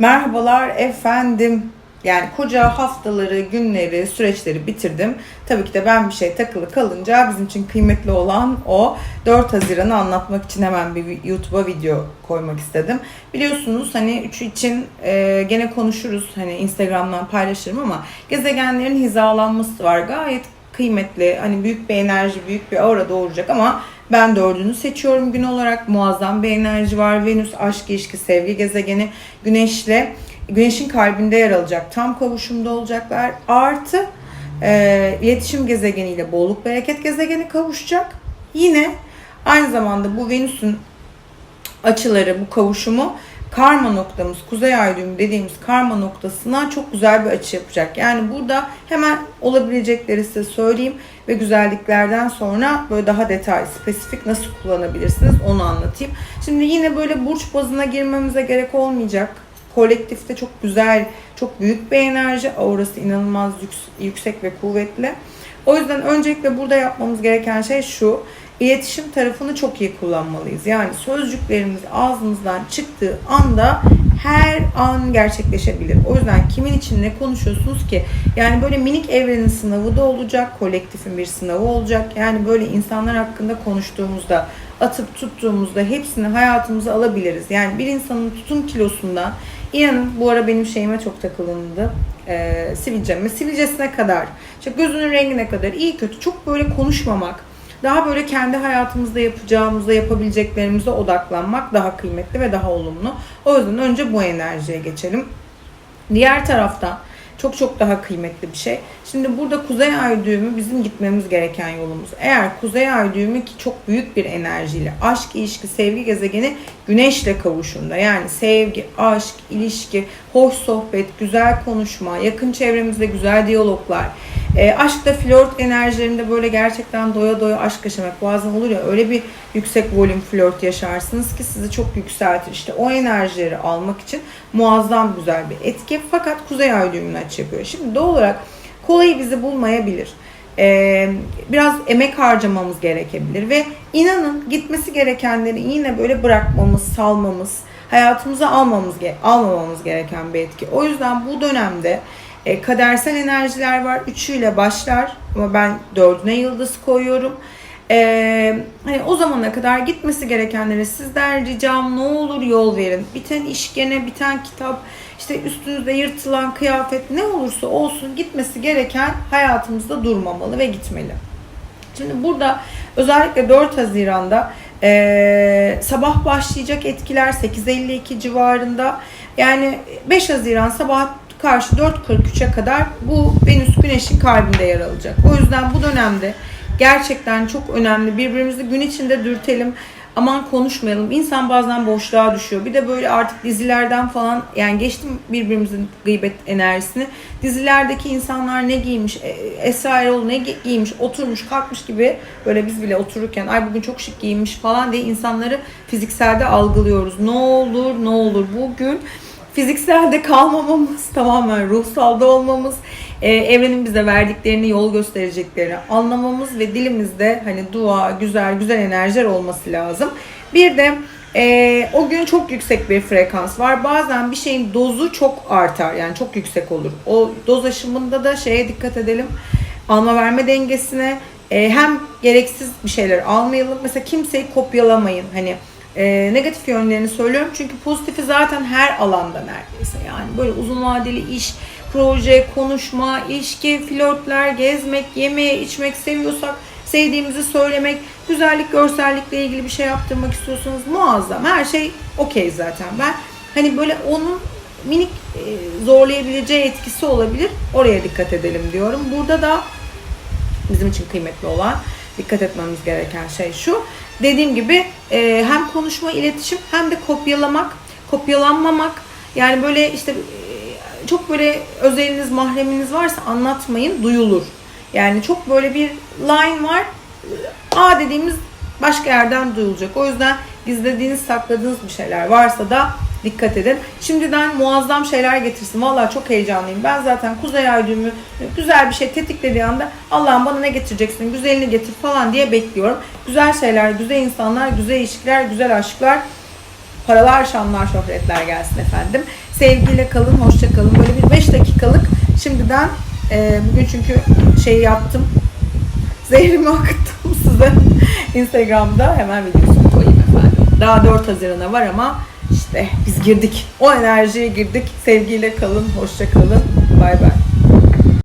Merhabalar efendim. Yani koca haftaları, günleri, süreçleri bitirdim. Tabii ki de ben bir şey takılı kalınca bizim için kıymetli olan o 4 Haziran'ı anlatmak için hemen bir YouTube'a video koymak istedim. Biliyorsunuz hani üçü için e, gene konuşuruz. Hani Instagram'dan paylaşırım ama gezegenlerin hizalanması var. Gayet kıymetli. Hani büyük bir enerji, büyük bir aura doğuracak ama ben dördünü seçiyorum gün olarak. Muazzam bir enerji var. Venüs aşk, ilişki, sevgi gezegeni. Güneşle Güneşin kalbinde yer alacak. Tam kavuşumda olacaklar. Artı e, iletişim gezegeniyle bolluk bereket gezegeni kavuşacak. Yine aynı zamanda bu Venüs'ün açıları, bu kavuşumu karma noktamız, kuzey ay düğümü dediğimiz karma noktasına çok güzel bir açı yapacak. Yani burada hemen olabilecekleri size söyleyeyim ve güzelliklerden sonra böyle daha detay, spesifik nasıl kullanabilirsiniz onu anlatayım. Şimdi yine böyle burç bazına girmemize gerek olmayacak. Kolektifte çok güzel, çok büyük bir enerji. Aurası inanılmaz yüks- yüksek ve kuvvetli. O yüzden öncelikle burada yapmamız gereken şey şu. İletişim tarafını çok iyi kullanmalıyız. Yani sözcüklerimiz ağzımızdan çıktığı anda her an gerçekleşebilir. O yüzden kimin için ne konuşuyorsunuz ki? Yani böyle minik evrenin sınavı da olacak, kolektifin bir sınavı olacak. Yani böyle insanlar hakkında konuştuğumuzda, atıp tuttuğumuzda hepsini hayatımıza alabiliriz. Yani bir insanın tutum kilosundan, inanın bu ara benim şeyime çok takılındı. Ee, sivilceme, sivilcesine kadar, işte gözünün rengine kadar iyi kötü çok böyle konuşmamak, daha böyle kendi hayatımızda yapacağımızda, yapabileceklerimize odaklanmak daha kıymetli ve daha olumlu. O yüzden önce bu enerjiye geçelim. Diğer taraftan çok çok daha kıymetli bir şey. Şimdi burada kuzey ay düğümü bizim gitmemiz gereken yolumuz. Eğer kuzey ay düğümü ki çok büyük bir enerjiyle aşk, ilişki, sevgi gezegeni güneşle kavuşunda. Yani sevgi, aşk, ilişki, hoş sohbet, güzel konuşma, yakın çevremizde güzel diyaloglar. E, aşkta flört enerjilerinde böyle gerçekten doya doya aşk yaşamak bazen olur ya öyle bir yüksek volüm flört yaşarsınız ki sizi çok yükseltir. İşte o enerjileri almak için muazzam güzel bir etki. Fakat kuzey ay düğümünü açı yapıyor. Şimdi doğal olarak kolayı bizi bulmayabilir. Ee, biraz emek harcamamız gerekebilir ve inanın gitmesi gerekenleri yine böyle bırakmamız, salmamız, hayatımıza almamız almamamız gereken bir etki. O yüzden bu dönemde e, kadersel enerjiler var. Üçüyle başlar ama ben dördüne yıldız koyuyorum. E, hani o zamana kadar gitmesi gerekenlere sizden ricam ne olur yol verin. Biten iş gene, biten kitap, işte üstünüzde yırtılan kıyafet ne olursa olsun gitmesi gereken hayatımızda durmamalı ve gitmeli. Şimdi burada özellikle 4 Haziran'da e, sabah başlayacak etkiler 8.52 civarında. Yani 5 Haziran sabah karşı 4.43'e kadar bu Venüs Güneş'in kalbinde yer alacak. O yüzden bu dönemde gerçekten çok önemli. Birbirimizi gün içinde dürtelim. Aman konuşmayalım. İnsan bazen boşluğa düşüyor. Bir de böyle artık dizilerden falan yani geçtim birbirimizin gıybet enerjisini. Dizilerdeki insanlar ne giymiş, e, Esra Erol ne giymiş, oturmuş, kalkmış gibi böyle biz bile otururken ay bugün çok şık giyinmiş falan diye insanları fizikselde algılıyoruz. Ne olur ne olur bugün fizikselde kalmamamız, tamamen ruhsalda olmamız, e, evrenin bize verdiklerini, yol göstereceklerini anlamamız ve dilimizde hani dua, güzel, güzel enerjiler olması lazım. Bir de e, o gün çok yüksek bir frekans var. Bazen bir şeyin dozu çok artar. Yani çok yüksek olur. O doz aşımında da şeye dikkat edelim. Alma verme dengesine e, hem gereksiz bir şeyler almayalım. Mesela kimseyi kopyalamayın. Hani e, negatif yönlerini söylüyorum. Çünkü pozitifi zaten her alanda neredeyse. Yani böyle uzun vadeli iş, proje, konuşma, ilişki, flörtler, gezmek, yemeye, içmek seviyorsak sevdiğimizi söylemek, güzellik, görsellikle ilgili bir şey yaptırmak istiyorsanız muazzam. Her şey okey zaten. Ben hani böyle onun minik e, zorlayabileceği etkisi olabilir. Oraya dikkat edelim diyorum. Burada da bizim için kıymetli olan dikkat etmemiz gereken şey şu. Dediğim gibi e, hem konuşma, iletişim hem de kopyalamak, kopyalanmamak. Yani böyle işte e, çok böyle özeliniz, mahreminiz varsa anlatmayın, duyulur. Yani çok böyle bir line var. A dediğimiz başka yerden duyulacak. O yüzden gizlediğiniz, sakladığınız bir şeyler varsa da dikkat edin. Şimdiden muazzam şeyler getirsin. Vallahi çok heyecanlıyım. Ben zaten Kuzey Ay düğümü güzel bir şey tetiklediği anda Allah'ım bana ne getireceksin, güzelini getir falan diye bekliyorum. Güzel şeyler, güzel insanlar, güzel ilişkiler, güzel aşklar paralar, şanlar, şöhretler gelsin efendim. Sevgiyle kalın, hoşça kalın. Böyle bir 5 dakikalık şimdiden e, bugün çünkü şey yaptım. Zehrimi akıttım size. Instagram'da hemen videosunu koyayım efendim. Daha 4 Haziran'a var ama işte biz girdik. O enerjiye girdik. Sevgiyle kalın, hoşça kalın. Bay bay.